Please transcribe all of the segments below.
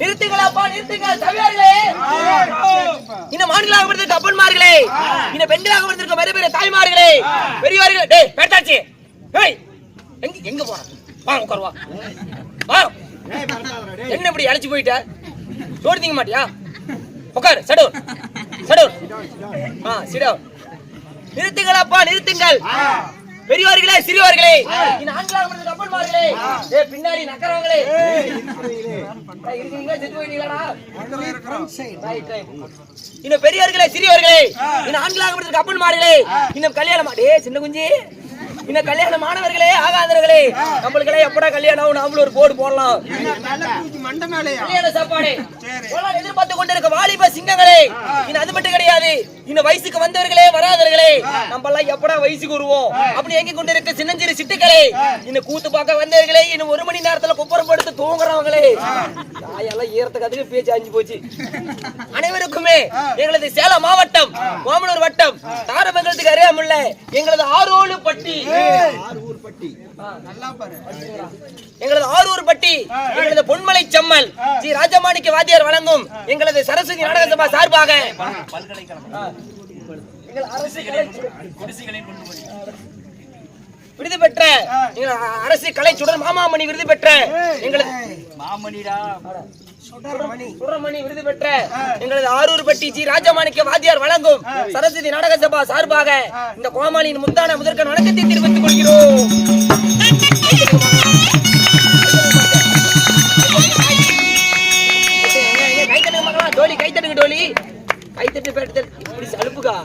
நிறுத்துங்களப்பா நிறுத்துங்கள். சபையார்களே இந்த மான்களாக பிறந்திருக்க அப்பன்மார்களே இந்த பெண்களாக பிறந்திருக்க பெரிய பெரிய தாய்மார்களே பெரியவார்களே டேய் பேட்டாச்சி ஏய் எங்க எங்க போற? வா உட்கார் வா. வா. என்ன இப்படி அழைச்சு போயிட்ட? சோறு திங்க மாட்டியா? உட்கார் சடவுன் சடவுன் ஆ சிடவுன் நிறுத்துங்களப்பா நிறுத்துங்கள். பெரியவர்களே சிறியவர்களே. இந்த பின்னாடி நக்கறவங்களே. இன்னும் பெரியவர்களே சிறியவர்களே. இன்னும் ஆண்களாக பிறந்த அப்பன்மார்களே இன்னும் கல்யாணம் டே சின்ன குஞ்சு. இன்னும் கல்யாண மாணவர்களே ஆகாதவர்களே. நம்மளுக்கெல்லாம் எப்படா கல்யாணம் நாமளும் ஒரு போர்டு போடலாம். கல்யாண சாப்பாடு. எதிர்பார்த்து கொண்டிருக்க வாலிப சிங்கங்களே. இன்னும் அது மட்டும் கிடையாது. இன்னும் வயசுக்கு வந்தவர்களே வராதவர்களே நம்ம எல்லாம் எப்படா வயசுக்கு வருவோம்? அப்படி எங்க கொண்டிருக்க சின்னஞ்சிறு சிட்டுக்களே இன்னும் கூத்து பார்க்க வந்தவர்களே இன்னும் ஒரு மணி நேரத்துல குப்பரம் படுத்து தூங்குறவங்களே. தாயெல்லாம் ஈரத்துக்கு அதுக்கு பேச்சு அஞ்சு போச்சு. அனைவருக்குமே எங்களது சேலம் மாவட்டம் மாமனூர் வட்டம் தாரமங்கலத்துக்கு அறியாமுள்ள எங்களது ஆரோடு பட்டி. பாரு எங்களது ஆரூர் பட்டி எங்களது பொன்மலை செம்மல் ஜி ராஜமாணிக்க வாத்தியார் வழங்கும் எங்களது சரஸ்வதி நாடக சபா சார்பாக. விருது பெற்ற எங்கள் அரசு கலை சுடர் மாமாமணி விருது பெற்ற எங்களது சுடர்மணி. விருது பெற்ற எங்களது ஆரூர் பட்டி ஜி ராஜமாணிக்க வாத்தியார் வழங்கும் சரஸ்வதி நாடக சபா சார்பாக இந்த கோமாளியின் முத்தான முதற்கன் வணக்கத்தை தெரிவித்துக் கொள்கிறோம். தட்டு பேட்டு இப்படி சலுப்புக்கா?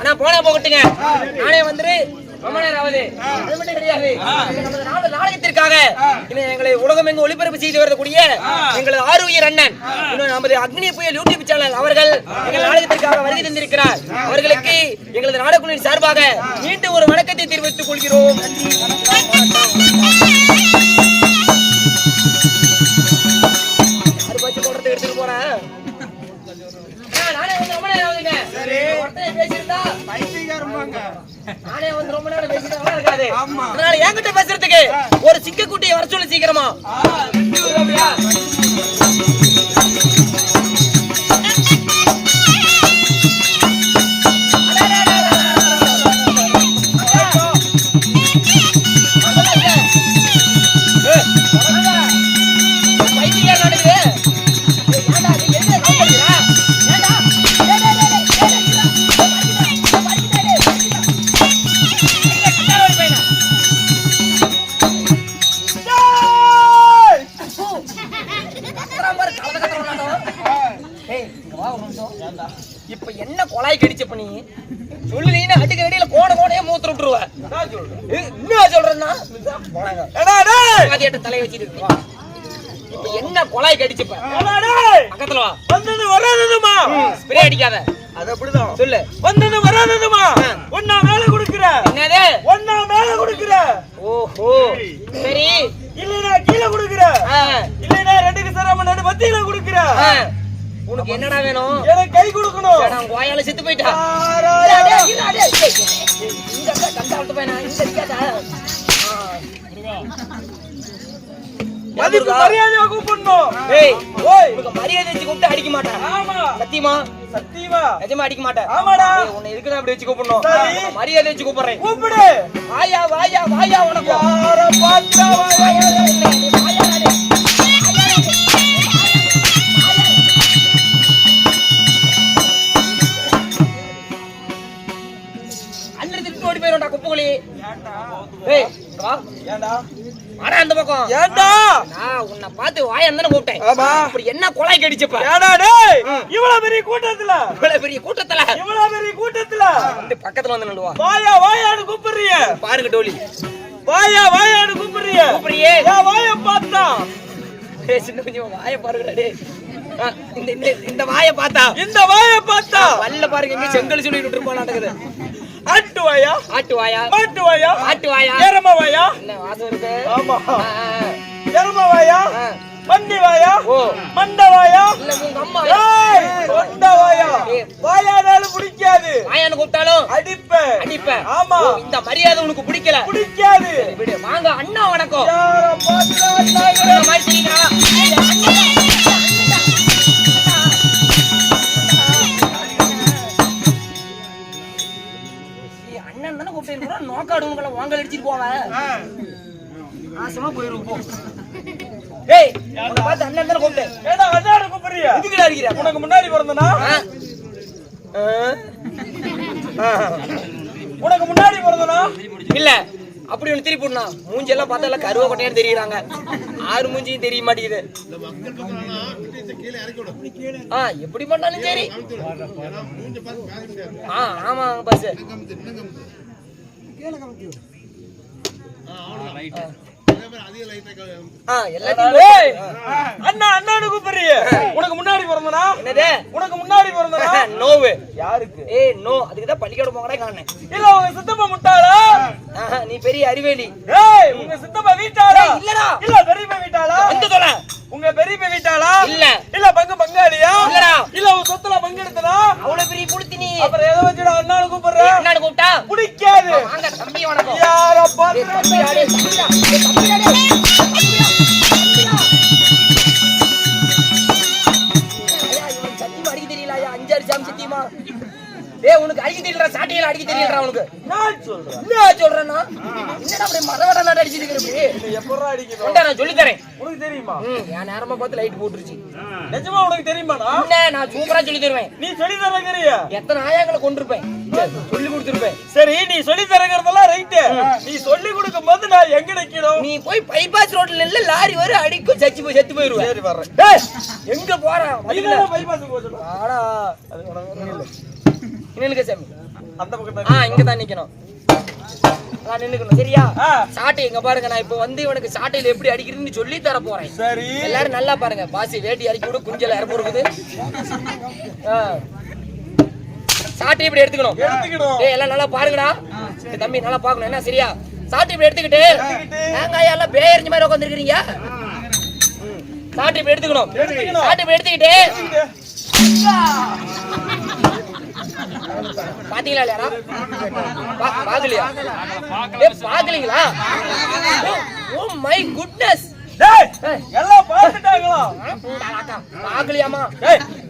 அண்ணா போனா போகட்டுங்க. நானே வந்துரு. நாடகத்திற்காக எங்களை உலகம் எங்கு ஒளிபரப்பு செய்து வரக்கூடிய எங்களது ஆரோக்கிய அண்ணன் நமது அக்னி புயல் யூடியூப் சேனல் அவர்கள் எங்கள் நாடகத்திற்காக வருகை தந்திருக்கிறார். அவர்களுக்கு எங்களது நாடகக்குழுவின் சார்பாக மீண்டும் ஒரு வணக்கத்தை தெரிவித்துக் கொள்கிறோம். மத்தியில கொடுக்கிற. உனக்கு என்னடா வேணும் எனக்கு கை கொடுக்கணும் உன் கோயால செத்து போயிட்டா இருக்க கண்டாவிட்டு பையனா, இங்க இருக்காதா? மதிப்பு. மரியாதையா கூப்பிடணும் ஏய், ஓய் உனக்கு மரியாதை வச்சு கூப்பிட்டு அடிக்க மாட்டேன் ஆமா சத்தியமா சத்தியமா நிஜமா அடிக்க மாட்டேன் ஆமாடா உன்னை இருக்குதான் அப்படி வச்சு கூப்பிடணும் மரியாதை வச்சு கூப்பிடுறேன் கூப்பிடு வாயா வாயா வாயா உனக்கு யார பார்த்தா வாயா, வாயா, ஏய் வாடா அந்த பக்கம். ஏண்டா நான் உன்னை பார்த்து வாயான்னு தானே கூப்பிட்டேன். அப்படி என்ன கொலாய் கடிச்சப்ப ஏடா டேய்? இவ்வளவு பெரிய கூட்டத்துல? இவ்வளவு பெரிய கூட்டத்துல? இவ்வளவு பெரிய கூட்டத்துல? வந்து பக்கத்துல வந்து நில்லுவா. வாயா வாயான்னு கூப்பிடுறிய. பாருங்க டோலி. வாயா வாயான்னு கூப்பிடுறிய. கூப்பிடுறியே. வாய பார்த்தா? ஏய், சின்ன கொஞ்சம் வாயை பாருங்கடா டேய். இந்த இந்த இந்த வாயை பார்த்தா. இந்த வாய பார்த்தா? பல்ல பாருங்க எங்க செங்கல் சொல்லி விட்டுருப்பா நடக்குது. ஆட்டு வாயா ஆட்டு வாயா மாட்டு வாயா ஆட்டு வாயா எரும வாயா என்ன வாசம் இருக்கு? ஆமா. ஆ, ஆ, எரும வாயா ஆ. பன்னி வாயா ஓ. மண்ட வாயா இல்ல உங்க அம்மா ஏய் தொண்ட வாயா ஏய். வாயானாலும் பிடிக்காது. வாயான்னு கூப்பிட்டாலும் அடிப்பேன். அடிப்பேன். ஆமா. இந்த மரியாதை உனக்கு பிடிக்கல. பிடிக்காது. வாங்க அண்ணா வணக்கம். நாசமா போயிருவோம் போ. டேய் உன்னை பார்த்து அண்ணன் தானே கூப்பிட்டேன். ஏடா அண்ணாடு கூப்பிடுறியா? எதுக்குடா அடிக்கிற? உனக்கு முன்னாடி பிறந்தனா? ஆ? ஆ? உனக்கு முன்னாடி பிறந்தனா? இல்ல அப்படி ஒண்ணு திருப்பி பார்த்தா எல்லாம் கருவ கொட்டையான்னு தெரியுறாங்க. ஆறு மூஞ்சியும் தெரிய மாட்டேங்குது. ஆ எப்படி பண்ணாலும் சரி. ஆ ஆமா பஸ் ஏய், அண்ணா அண்ணாடு கூப்பிடுறிய உனக்கு முன்னாடி பிறந்தனா? என்னது? உனக்கு முன்னாடி பிறந்தனா? நோவு யாருக்கு? ஏய் நோ அதுக்கு தான் பள்ளிக்கூடம் போங்கடா காணேன் இல்ல உங்க சித்தப்பா முட்டாளா? ஆஹா, நீ பெரிய அறிவேலி. ஏய் உங்க சித்தப்பா வீட்டாளா? இல்லடா. இல்ல பெரியப்பா வீட்டாளா? வந்து தொலை. உங்க பெரியப்பா வீட்டாளா? இல்ல. இல்ல பங்கு பங்காளியா. இல்ல உங்க சொத்துல பங்கு எடுத்தனா அவ்வளவு பெரிய புளுத்தி நீ. அப்புறம் எதை வச்சுடா அண்ணாடு கூப்பிடுற? என்னடா கூப்பிட்டா? பிடிக்காது. வாங்க தம்பி வணக்கம். யார பார்த்து டேய், உனக்கு அடிக்க தெரியலடா, சாட்டையில அடிக்க தெரியலடா உனக்கு. நான் சொல்றேன் என்ன சொல்றேன்னா? என்னடா அப்படியே மரவட நாடு அடிச்சிட்டு இருக்கிற இப்படி? இது எப்படா அடிக்கணும் கொண்டா, நான் சொல்லித் தரேன். உனக்கு தெரியுமா என் நேரமா பார்த்து light போட்டுருச்சு. நிஜமா உனக்கு தெரியுமாடா என்ன, நான் சூப்பரா சொல்லித் தருவேன். நீ சொல்லி தரங்கிறியா எத்தனை ஆயாங்களை கொண்டிருப்பேன் சொல்லி கொடுத்திருப்பேன் சரி நீ சொல்லி தரங்கிறதெல்லாம் ரைட்டு நீ சொல்லி கொடுக்கும் போது நான் எங்க நிக்கணும் நீ போய் பைபாஸ் ரோட்ல நில்ல லாரி வரும் அடிக்கும் சச்சி போய் செத்து போயிருவேன் சரி வர்றேன் எங்க போற க்கு போச்சு. ஆடா அது உனக்கு இல்ல. நில்லுங்க சாமி. அந்த பக்கம் ஆ இங்க தான் நிக்கணும். நான் நின்னுக்கணும் சரியா. சாட்டை இங்க பாருங்க. நான் இப்ப வந்து இவனுக்கு சாட்டையில எப்படி அடிக்கிறதுன்னு சொல்லி தர போறேன் சரி. எல்லாரும் நல்லா பாருங்க. பாசி வேட்டி இறக்கி விடு குஞ்சல இறப்பு இருக்குது. சாட்டை இப்படி எடுத்துக்கணும். டேய் எல்லாம் நல்லா பாருங்கடா. தம்பி நல்லா பாக்கணும் என்ன சரியா? சாட்டை இப்படி எடுத்துக்கிட்டு. தேங்காய் எல்லாம் பேயறிஞ்ச மாதிரி உட்காந்துருக்கீங்க சாட்டை இப்படி எடுத்துக்கணும். எடுத்துக்கணும். சாட்டை இப்படி எடுத்துக்கிட்டு. பாத்தீங்களா இல்லையாடா பா- பாக்கலையா? ஏய், பாக்கலீங்களா? ஓ மை குட்னஸ் எல்லாம் பாக்கலையாமா?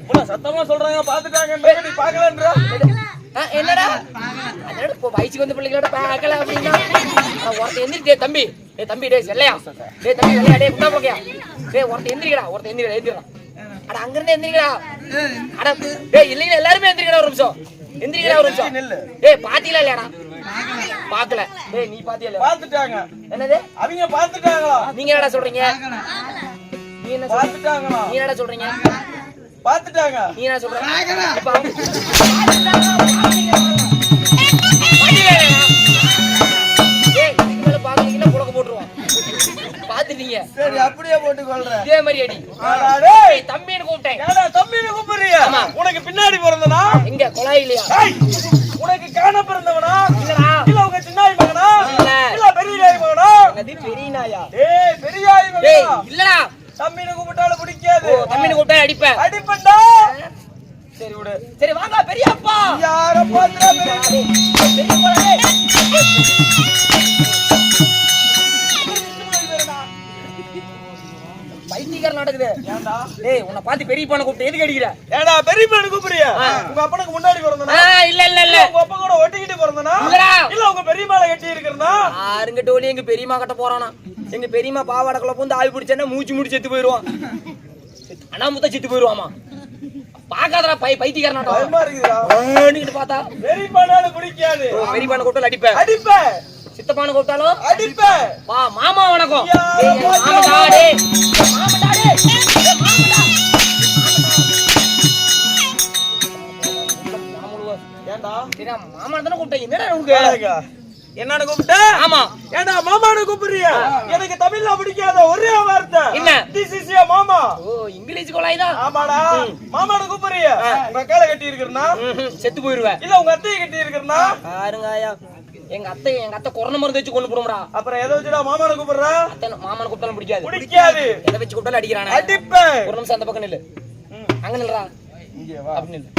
உன்னை சத்தமா சொல்றாங்க பார்த்துட்டாங்கன்ற நீ பார்க்கலன்ற? ஆ, என்னடா? இப்போ வயசுக்கு வந்த பிள்ளைகளோட பார்க்கல அப்படின்னா? எந்திரிட்டே தம்பி. தம்பி டேய் செல்லையா? டேய் தம்பி டேய் குண்டா போக்கியா டேய் ஒருத்தன் எந்திரிக்கடா எந்திரிக்கடா. அட அங்க இருந்து எந்திரிக்கடா அட டேய் இல்லைங்க எல்லாருமே எந்திரிக்கடா ஒரு நிமிஷம். எந்திரிக்கடா ஒரு நிமிஷம். டேய் பாத்தீங்களா இல்லையாடா? பார்க்கல டேய் நீ பாத்தியா இல்லையா? பார்த்துட்டாங்க என்னது? அவங்க பார்த்துட்டாங்களா நீங்க என்னடா சொல்றீங்க? நீ என்ன சொல்ற பார்த்துட்டாங்களா நீ என்னடா சொல்றீங்க? பார்த்துட்டாங்க நீ என்ன சொல்ற? இப்ப பாத்துட்டீங்க சரி அப்படியே போட்டு கொள்றேன் இதே மாதிரி அடி. டேய் தம்பின்னு கூப்பிட்டேன். ஏடா தம்பியை கூப்பிடுறியா. உனக்கு பின்னாடி பிறந்தனா? எங்க குழாய் இல்லையா ஏய், உனக்கு காண பிறந்தவனா? இல்லடா. இல்ல உங்க சின்னாய் மகனா? இல்ல. இல்ல பெரிய நாய் மகனா? என்னது பெரிய நாயா ஏய் பெரியாய் டேய் மகனா இல்லடா. தம்பின்னு கூப்பிட்டாலும் பிடிக்காது. தம்பின்னு கூப்பிட்டா அடிப்பேன். அடிப்பண்டா சரி விடு. சரி வாங்க பெரியப்பா. யார பாத்துறா பெரிய பெரிய குழந்தை. பைத்தியக்காரன் நடக்குது. ஏன்டா? டேய் உன்னை பார்த்து பெரிய பானை கூப்பிட்டு எதுக்கு அடிக்கிற? ஏடா பெரிய பையனை கூப்பிடுறியா. உங்க அப்பனுக்கு முன்னாடி பிறந்தனா? இல்ல இல்ல இல்ல. உங்க அப்பா கூட ஒட்டிக்கிட்டு பிறந்தனா. இல்ல உங்க பெரிய மேல கட்டி இருக்கிறதா ஆறுங்க டோலி எங்க பெரியம்மா கட்ட போறானா? எங்க பெரியம்மா பாவாடக்குள்ள பூந்து ஆவி பிடிச்சேன்னா மூச்சு மூடி செத்து போயிருவான் அனாமுத்தா செத்து போயிருவாமா பாக்காதடா பை பைத்தியக்காரனாட்டம் பயமா இருக்குதா நீங்க பார்த்தா. பெரிய மேனால பிடிக்காது ஓ, பெரிய பானை கூப்பிட்டாலும் அடிப்பேன் அடிப்ப. சித்தப்பானை கூப்பிட்டாலும் அடிப்ப. வா மாமா வணக்கம். மாமா. டேய். சரிடா, மாமனை தானே கூப்பிட்டேன். என்னடா உனக்கு? என்னன்னு கூப்பிட்ட? ஆமா. ஏண்டா மாமானு கூப்பிடுறியா? எனக்கு தமிழ்ல பிடிக்காத ஒரே வார்த்தை. என்ன? திஸ் இஸ் மாமா? ஓ இங்கிலீஷ் கொலாய் தான். ஆமாடா. மாமானு கூப்பிடுறியா? உங்க அக்கால கட்டி இருக்கிறனா செத்து போயிருவேன். இல்ல உங்க அத்தையை கட்டி இருக்கிறனா பாருங்க ஐயா. எங்க அத்தை எங்க அத்தை கொரோனா மருந்து வச்சு கொண்டு போடும்டா. அப்புறம் எதை வச்சுடா மாமானு கூப்பிடுற? அத்தை மாமனை கூப்பிட்டாலும் பிடிக்காது. பிடிக்காது. எதை வச்சு கூப்பிட்டாலும் அடிக்கிறானே. அடிப்பேன் ஒரு நிமிஷம் அந்த பக்கம் நில்லு. அங்க நில்றா. இங்கே வா. அப்படி நில்லு.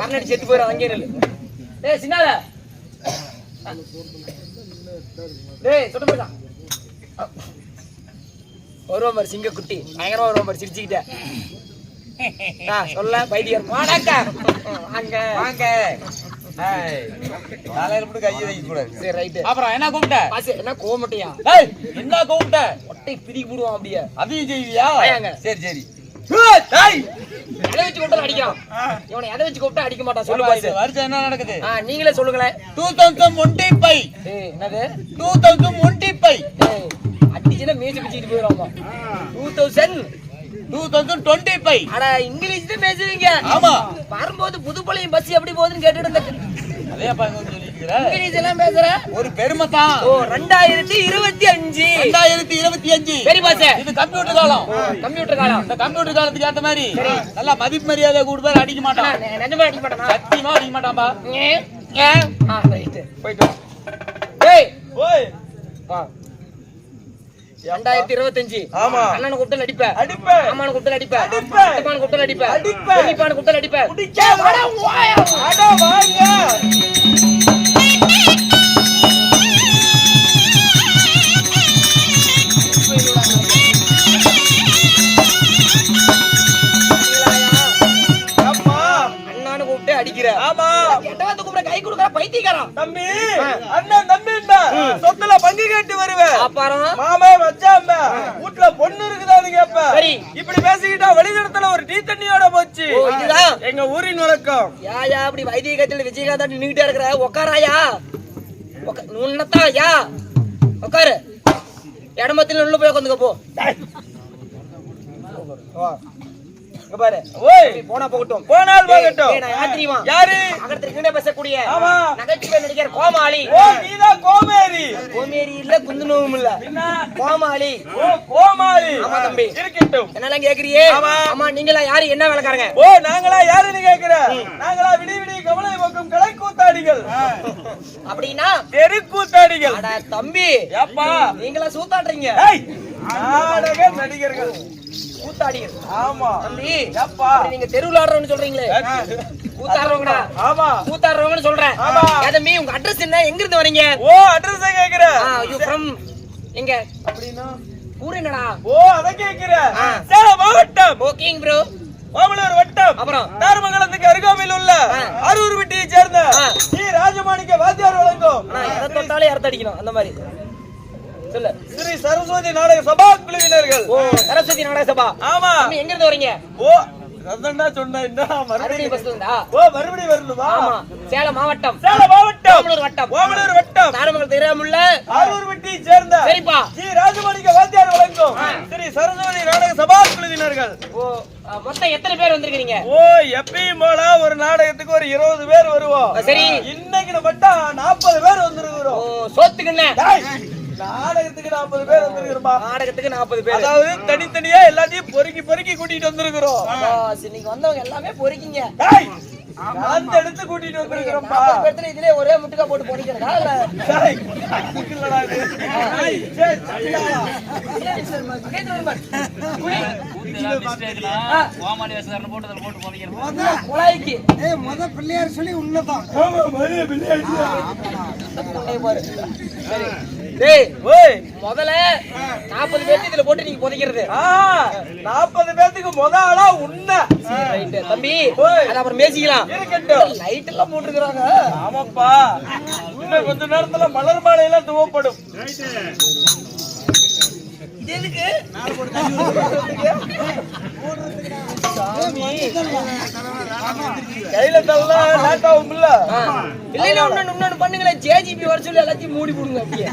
கர்நாடி செத்து போயிடும் அங்கே நில்லு. டேய் சின்னாத. டேய் சுட்டு போயிட்டான் வருவா மாதிரி சிங்க குட்டி பயங்கரமா வருவா மாதிரி சிரிச்சுக்கிட்ட. சொல்ல பைத்தியர் வாடாக்கா வாங்க. வாங்க. தலையில மட்டும் கையை வைக்க கூடாது. சரி ரைட்டு அப்புறம் என்ன கூப்பிட்ட? பாசு என்ன கோமட்டையா டேய், என்ன கூப்பிட்ட? ஒட்டை பிரி போடுவான் அப்படியே. அதையும் செய்வியா. சரி சரி. ஏய். எதை வச்சு கூப்பிட்டாலும் அடிக்கிறான் இவனை எதை வச்சு கூப்பிட்டா அடிக்க மாட்டான். சொல்லு வருஷம் என்ன நடக்குது? நீங்களே சொல்லுங்களேன். டூ தௌசண்ட் என்னது? டூ தௌசண்ட் ஃபைவ் ஏய் அடிச்சுன்னா மேய்ச்சி பிடிச்சிட்டு போயிடுவாமா two thousand two thousand twenty five ஆனா இங்கிலீஷ் தான் ஆமா. வரும்போது புதுப்பள்ளியும் பஸ் எப்படி போகுதுன்னு கேட்டுட்டு இருந்த அதே அப்பா சொல்லியிருக்கிற இங்கிலீஷ் எல்லாம் பேசுற? ஒரு பெருமை தான் ஓ ரெண்டாயிரத்தி இருபத்தி அஞ்சு. ரெண்டாயிரத்தி இருபத்தி அஞ்சு. சரி பாச. இது கம்ப்யூட்டர் காலம். கம்ப்யூட்டர் காலம். இந்த கம்ப்யூட்டர் காலத்துக்கு ஏத்த மாதிரி நல்லா மதிப்பு மரியாதை கூடு பேர் அடிக்க மாட்டான். நிஜமா அடிக்க மாட்டானா? சத்தியமா அடிக்க மாட்டான்பா. போயிட்டு. டேய், ஓய்! வா. ரெண்டாயிரத்தி இருபத்தஞ்சு. ஆமா. அண்ணனை கூப்பிட்டு அடிப்ப. அடிப்பேன். அம்மானு கூப்பிட்டு அடிப்ப. அடிப்பேன். அத்தப்பானு கூப்பிட்டு அடிப்ப. அடிப்பேன். பெரியப்பானு கூப்பிட்டு அடிப்ப அடிக்கிற. ஆமா. எட்டவாத்து கூப்பிட கை கொடுக்கற பைத்தியக்காரன். தம்பி அண்ணன் தம்பி சொத்துல பங்கு கேட்டு வருவேன் அப்புறம் மாமே மச்சான் வீட்டுல பொண்ணு இருக்குதான்னு கேப்ப. சரி. இப்படி பேசிக்கிட்டா வெளிநடத்துல ஒரு டீ தண்ணியோட போச்சு. இதுதான். எங்க ஊரின் வழக்கம். யா யா அப்படி வைத்தியகத்தில் விஜயகாந்த் நின்னுகிட்டே இருக்கிற. உக்காராயா? உக்கா- உன்னத்தான் யா? உட்காரு இடமத்தில் உள்ள போய் உட்காந்துக்க போ. இங்க பாரு. ஓய். போனா போகட்டும். போனால் போகட்டும். நான் யார் தெரியுமா யாரு? அகத்திற்கு பேசக்கூடிய ஆமா. நகைச்சுவை நடிகர் கோமாளி. ஓ நீதான் கோமேரி. கோமேரி இல்ல குந்துனவும் இல்ல. என்ன? கோமாளி. ஓ கோமாளி. ஆமா, தம்பி. இருக்கட்டும். கேக்குறியே ஆமா. ஆமா நீங்களா யாரு? என்ன வேலைக்காரங்க? ஓ நாங்களா யாருன்னு கேக்குற? நாங்களா விடி விடி கமலை பக்கம் கலை கூத்தாடிகள் அப்படின்னா? தெரு கூத்தாடிகள் அட தம்பி. ஏப்பா. நீங்களா சூத்தாடுறீங்க. நாடக நடிகர்கள். கூத்தாடிகள் ஆமா. தம்பி ஏப்பா. அப்படி நீங்க தெருவுல ஆடுறவன்னு சொல்றீங்களே கூத்தாடுறவங்கடா. ஆமா. கூத்தாடுறவங்கன்னு சொல்றேன். ஆமா. ஏ தம்பி உங்க அட்ரஸ் என்ன? எங்க இருந்து வரீங்க? ஓ அட்ரஸ் கேக்குற யூ ஃப்ரம் எங்க? அப்படின்னா? ஊர் என்னடா? ஓ அத கேக்குற ஆ. சேலம் மாவட்டம். ஓகேங்க ப்ரோ ஓமலூர் வட்டம். அப்புறம்? தாரமங்கலத்துக்கு அருகாமையில் உள்ள. அரூர் வீட்டியை சேர்ந்த. ஸ்ரீ ராஜமாணிக்க வாத்தியார் வழங்கும். எதை தொட்டாலே இறத்த அடிக்கணும். அந்த மாதிரி. ஸ்ரீ சரஸ்வதி நாடக சபா குழுவினர்கள். ஓ சரஸ்வதி நாடக சபா. ஆமா. எங்க இருந்து வரீங்க? ஓ சொன்னேன் என்ன? மறுபடியும் பஸ் இருந்தா ஓ மறுபடியும் வரணுமா? ஆமா. சேலம் மாவட்டம். சேலம் மாவட்டம். ஓமலூர் வட்டம். ஓமலூர் வட்டம். தாரமங்கல் தெரியாமுல்ல அரூர் வீட்டியை சேர்ந்த சரிப்பா. ஸ்ரீ ராஜமாணிக்க வாத்தியார் வழங்கும். ஸ்ரீ சரஸ்வதி நாடக சபா குழுவினர்கள். ஓ மொத்தம் எத்தனை பேர் வந்திருக்கீங்க ஓ எப்பயும் போல ஒரு நாடகத்துக்கு ஒரு இருபது பேர் வருவோம். சரி. இன்னைக்கு மட்டும் நாற்பது பேர் வந்திருக்கிறோம். சோத்துக்கு என்ன டேய், நாடகத்துக்கு நாற்பது பேர் வந்திருக்கிறோம்பா நாடகத்துக்கு நாற்பது பேர். அதாவது தனித்தனியா எல்லாத்தையும் பொறுக்கி பொறுக்கி கூட்டிட்டு வந்திருக்கிறோம். இன்னைக்கு வந்தவங்க எல்லாமே பொறுக்கிங்க. அந்த இடத்து கூட்டிட்டு வந்திருக்கிறோம்பா நாற்பது பேர்த்துல இதுலயே ஒரே முட்டுக்கா போட்டு பொறிக்கிறதா இல்ல. குழாய்க்கு. ஏய் முத பிள்ளையார் சொல்லி உன்னதான் முதல்ல நாற்பது பேர்த்து இதுல போட்டு நீங்க புதைக்கிறது. நாற்பது பேர்த்துக்கு முத ஆளா உன்ன. ரைட் தம்பி அப்புறம் பேசிக்கலாம். லைட் எல்லாம் போட்டுருக்காங்க ஆமாப்பா. இன்னும் கொஞ்ச நேரத்துல மலர் மாலை எல்லாம் துவப்படும் எதுக்கு? கையில தள்ள லேட் ஆகும் இல்ல இல்லைன்னா இன்னொன்னு இன்னொன்னு பண்ணுங்களேன். ஜேஜிபி வர சொல்லி எல்லாத்தையும் மூடி போடுங்க அப்படியே.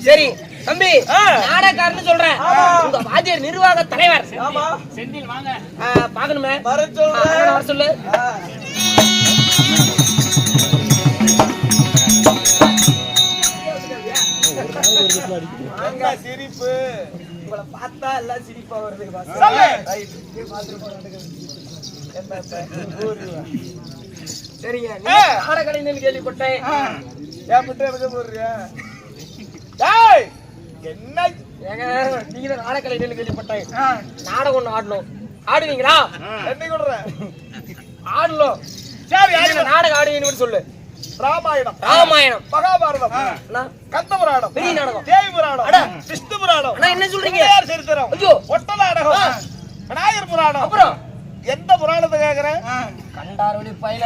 சரி தம்பி ஆ. நாடகாரன்னு சொல்றேன். உங்க வாத்தியார் நிர்வாக தலைவர். பாக்கணுமே வர சொல்றேன் வர சொல்லு. என்ன சிரிப்பு? உங்களை பார்த்தா எல்லாம் சிரிப்பா வருது? சரிங்க நாடகலைஞர்னு கேள்விப்பட்டேன். ஏன் மட்டும் போடுறியா? டேய் என்ன? ஏங்க நீங்க தான் நாடகலைஞர்னு கேள்விப்பட்டேன். நாடகம் ஒண்ணு ஆடணும். ஆடுவீங்களா? என்ன கொடுறேன் ஆடணும். சரி. நாடகம் ஆடுவீங்கன்னு சொல்லு. ராமாயணம். ராமாயணம். மகாபாரதம். அண்ணா, கந்த புராணம் பெரிய நாடகம். தேவி புராணம் புராணம். அண்ணா, என்ன சொல்றீங்க? சரித்திரம். ஐயோ. ஒட்ட நாடகம். விநாயகர் புராணம். அப்புறம்? எந்த புராணத்தை கேக்குறேன்? கண்டாரோடி பையல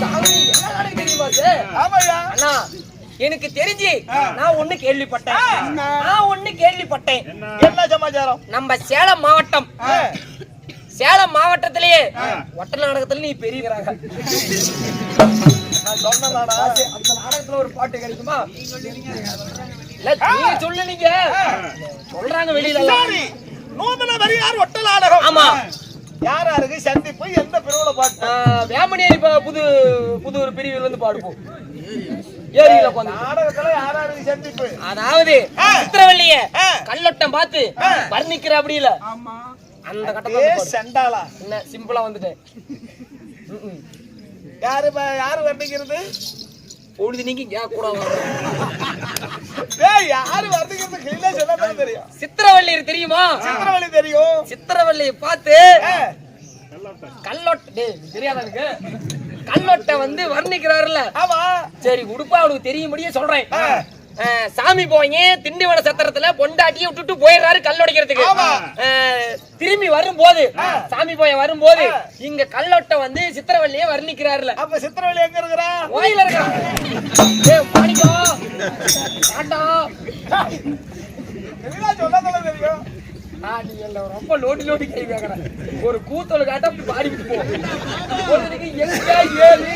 சாமி என்ன நடக்கு தெரியுமா இது? ஆமாய்யா அண்ணா எனக்கு தெரிஞ்சு நான் ஒண்ணு கேள்விப்பட்டேன். நான் ஒண்ணு கேள்விப்பட்டேன். என்ன? சமாச்சாரம்? நம்ம சேலம் மாவட்டம். சேலம் மாவட்டத்திலேயே ஒட்டல நாடகத்துல நீ பெரியவராக. நான் சொன்னதாடா அந்த நாடகத்துல ஒரு பாட்டு கிடைக்குமா சொல்லு நீங்க. சொல்றாங்க வெளியில நூதன வரியார் ஒட்டல் நாடகம் ஆமா. யார் யாருக்கு? சந்திப்பு எந்த பிரிவுல பாட்டு? வேமணியர் இப்ப புது புது ஒரு பிரிவில் வந்து பாடுவோம். ஏரியில உட்காந்து நாடகத்துல யார் யாருக்கு சந்திப்பு? அதாவது சித்திரவள்ளிய ஆ. கல்லொட்டம் பார்த்து வர்ணிக்கிற அப்படி இல்ல. ஆமா. அந்த ஏ கட்டத்தை செண்டாளா? என்ன சிம்பிளா வந்துட்டேன். யாரு ப- யாரு வர்ணிக்கிறது? பொழுது நீங்க கேட்க கூடாது யாரு சொன்னா தெரியும். சித்திரவள்ளியர் தெரியுமா? சித்திரவழி தெரியும். சித்திரவள்ளியை பார்த்து கல்லொட்ட தெரியாதா எனக்கு? கல்லொட்டை வந்து வர்ணிக்கிறாருல்ல. ஆமா. சரி உடுப்பா அவனுக்கு தெரியும்படியே சொல்றேன். சாமி போய் திண்டிவன சத்திரத்துல பொண்டாட்டியை விட்டுட்டு போயிடுறாரு கல்லொடைக்கிறதுக்கு. திரும்பி வரும்போது சாமி போய் வரும்போது இங்க கல்லொட்டை வந்து சித்திரவள்ளியை வர்ணிக்கிறாருல அப்ப சித்திரவழி எங்க இருக்கிறா? கோயில ரொம்ப லோடி லோடி கை கேக்குற ஒரு கூத்தோல காட்ட பாடிட்டு போ. ஏழு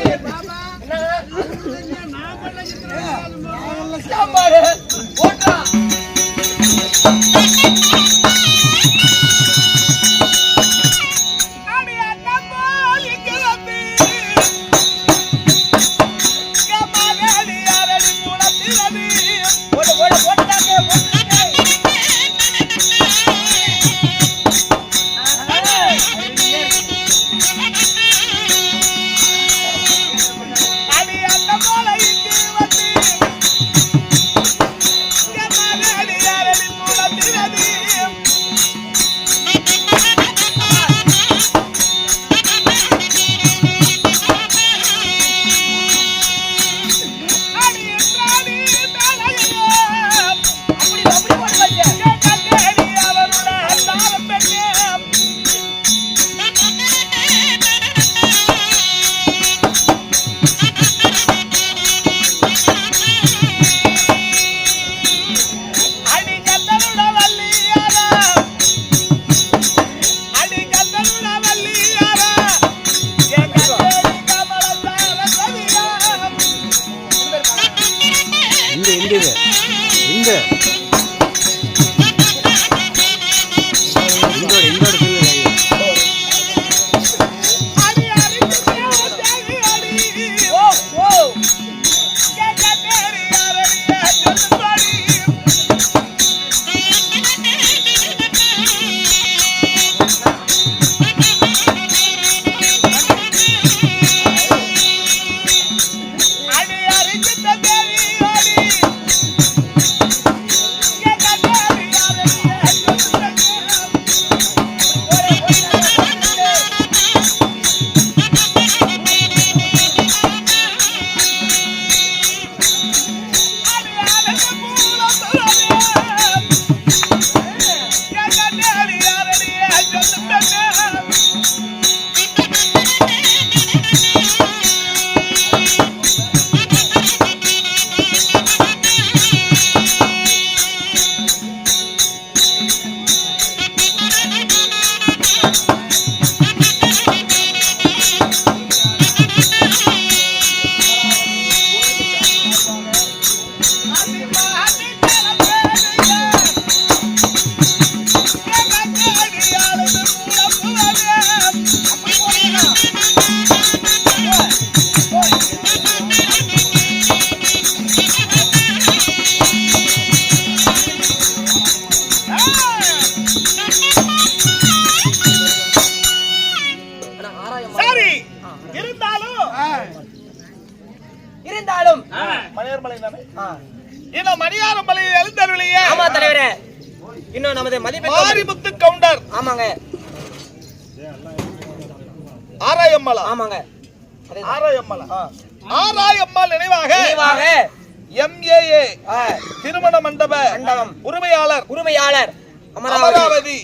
உரிமையாளர். உரிமையாளர் அமராவதி.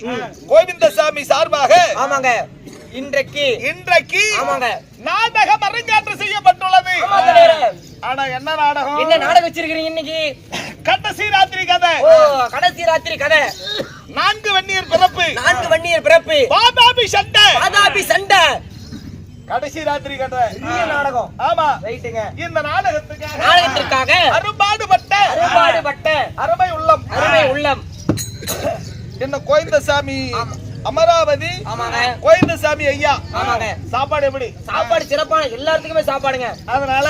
கோவிந்தசாமி சார்பாக ஆமாங்க. இன்றைக்கு இன்றைக்கு ஆமாங்க. நாடகம் அரங்கேற்றம் செய்யப்பட்டுள்ளது. ஆனா என்ன நாடகம்? என்ன நாடகம் வச்சிருக்கீங்க இன்னைக்கு? கட்டசி ராத்திரி கதை. ஓ கடைசி ராத்திரி கதை. நான்கு வெந்நீர் பிறப்பு. நான்கு வன்னியர் பிறப்பு. பாதாபி சண்டை. பாதாபி சண்டை. கடைசி ராத்திரி பெரிய நாடகம். ஆமா. ரைட்டுங்க. இந்த நாடகத்துக்காக நாடகத்திற்காக அரும்பாடுபட்ட அறுபாடுபட்ட அருமை உள்ளம். அருமை உள்ளம். என்ன கோயந்தசாமி அமராவதி கோயந்தசாமி ஐயா. சாப்பாடு எப்படி? சாப்பாடு சிறப்பான எல்லாத்துக்குமே சாப்பாடுங்க. அதனால.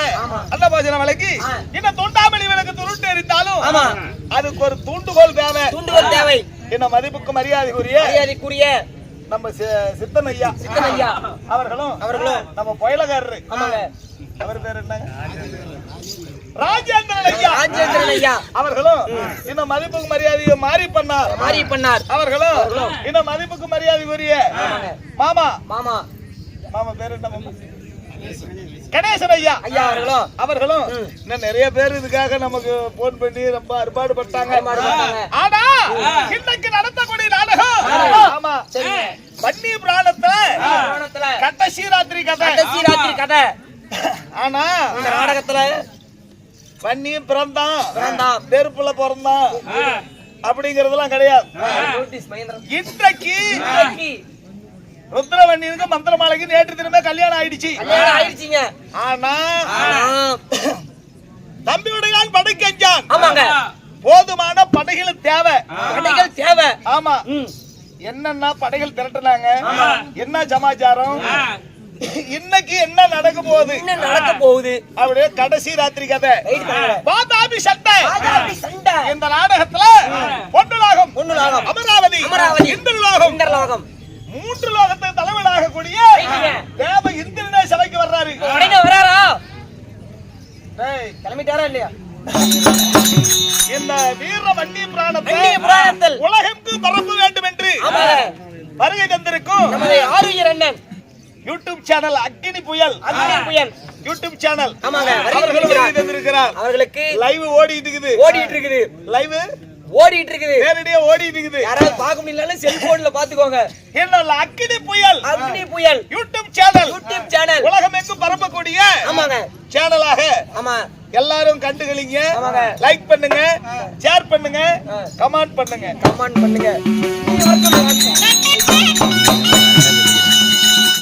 அன்ன போஜன விலைக்கு. என்ன தொண்டாமணி விளக்கு துருட்டு எரித்தாலும் ஆமா. அதுக்கு ஒரு தூண்டுகோல் தேவை. தூண்டுகோல் தேவை. என்ன மதிப்புக்கு மரியாதைக்குரிய மரியாதைக்குரிய நம்ம சித்தன் ஐயா சித்தன் ஐயா அவர்களும் அவர்களும். நம்ம புயலகாரரு ஆமாங்க. அவர் பேர் என்ன ராஜேந்திரன் ஐயா. ராஜேந்திரன் ஐயா. அவர்களும் இன்னும் மதிப்புக்கு மரியாதையை மாறி பண்ணார். மாரி பண்ணார். அவர்களும் இன்னும் மதிப்புக்கு மரியாதைக்குரிய ஆமாங்க. மாமா. மாமா. மாமா பேர் என்ன மாமா? கணேசன் ஐயா. ஐயா அவர்களும் அவர்களும் இன்னும் நிறைய பேர் இதுக்காக நமக்கு போன் பண்ணி ரொம்ப அறுபாடு பட்டாங்க. ஆனா இன்னைக்கு நடத்தக்கூடிய நாடகம். ஆமா. பன்னி பிராணத்துல புராணத்துல. கட்டசி ராத்திரி கதை. கடைசி ராத்திரி கதை. ஆனா இந்த நாடகத்துல பன்னியும் பிறந்தான். பிறந்தான். நெருப்புல பிறந்தான். அப்படிங்கறதெல்லாம் கிடையாது. இன்றைக்கு ருத்ரவன்னியனுக்கு மந்திரமாலைக்கு நேற்று தினமே கல்யாணம் ஆயிடுச்சு. ஆயிடுச்சுங்க. ஆனா தம்பியுடையான் படைக்கஞ்சான். ஆமாங்க. போதுமான படைகள் தேவை. கடைகள் தேவை. ஆமா. என்னன்னா படைகள் திரட்டுனாங்க? என்ன சமாச்சாரம்? இன்னைக்கு என்ன நடக்க போகுது? என்ன நடக்க போகுது? அப்படியே கடைசி ராத்திரி கதை. பாதாபி சண்டை. இந்த நாடகத்துல பொன்னுலாகம் பொன்னுலாகம். அமராவதி அமராவதி. இந்திரலோகம். இந்திரலோகம். மூன்று லோகத்துக்கு தலைவனாகக்கூடிய ரைட்டுங்க. தேவ இந்திரனே சிலைக்கு வர்றாரு. டேய், கிளம்பிட்டாரா இல்லையா? இந்த வீர வண்டி புராணத்தில் உலகெங்கு பரப்ப வேண்டும் என்று வருகை தந்திருக்கும் நமது ஆருயிர் அண்ணன். யூடியூப் சேனல் அக்கினி புயல். அக்னி புயல். யூடியூப் சேனல் ஆமாங்க, அவர்களுக்கு லைவ் ஓடிட்டு இருக்குது. ஓடிட்டு இருக்குது. லைவ் ஓடிட்டு இருக்குது நேரடியா ஓடிட்டு இருக்குது யாராவது பார்க்க முடியலன்னு செல்போன்ல பாத்துக்கோங்க என்ன Akkini Puyal. Agni Puyal. YouTube channel. YouTube channel. உலகமெங்கும் பரப்பக்கூடிய ஆமாங்க. சேனலாக ஆமா. எல்லாரும் கண்டுகளிங்க. ஆமாங்க. லைக் பண்ணுங்க ஷேர் பண்ணுங்க. கமெண்ட் பண்ணுங்க. கமெண்ட் பண்ணுங்க.